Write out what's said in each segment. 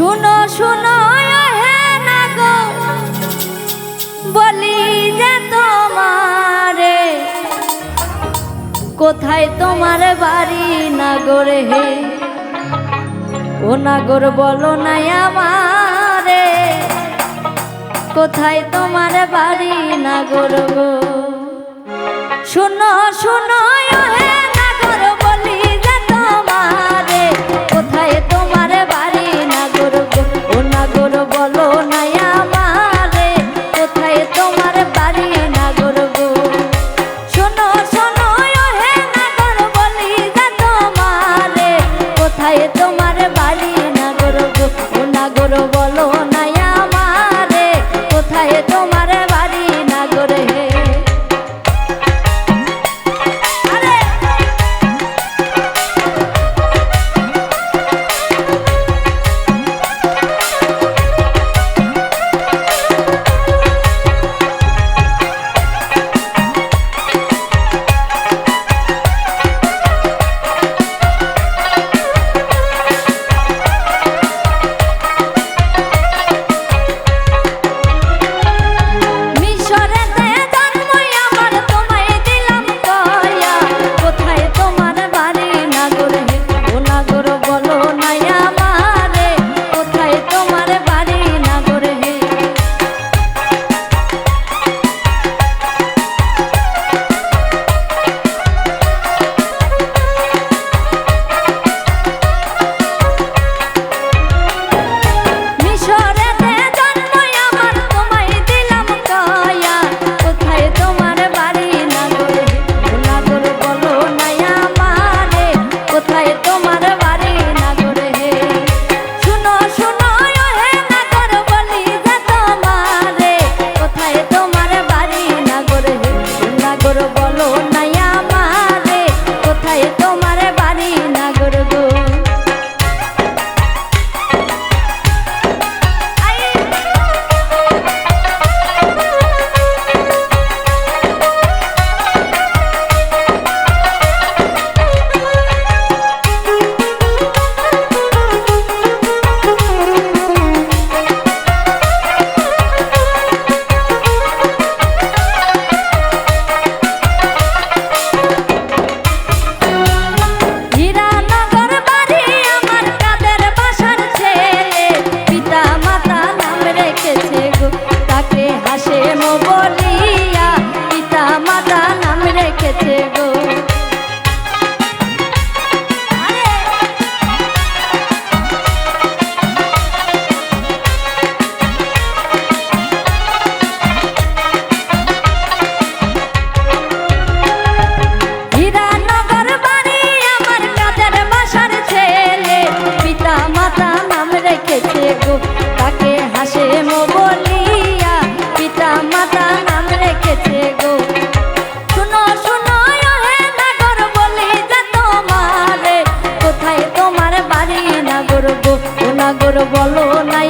শুনো শুনো হে নাগো বলি যে তোমারে, কোথায় তোমার বাড়ি নাগরে হে? ও নাগর বলো নাই আমারে, কোথায় তোমার বাড়ি নাগর গো শুনো শুনো হে বলো নাই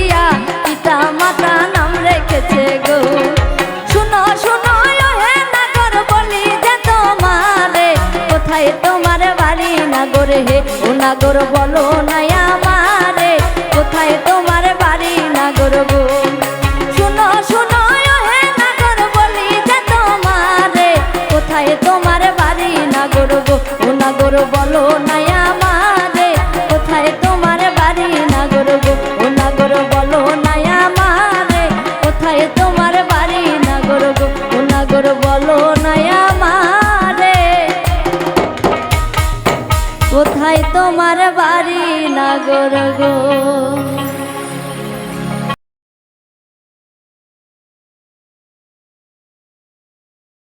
না গোর বলো নাই কোথায় তোমার বাড়ি নাগর গো।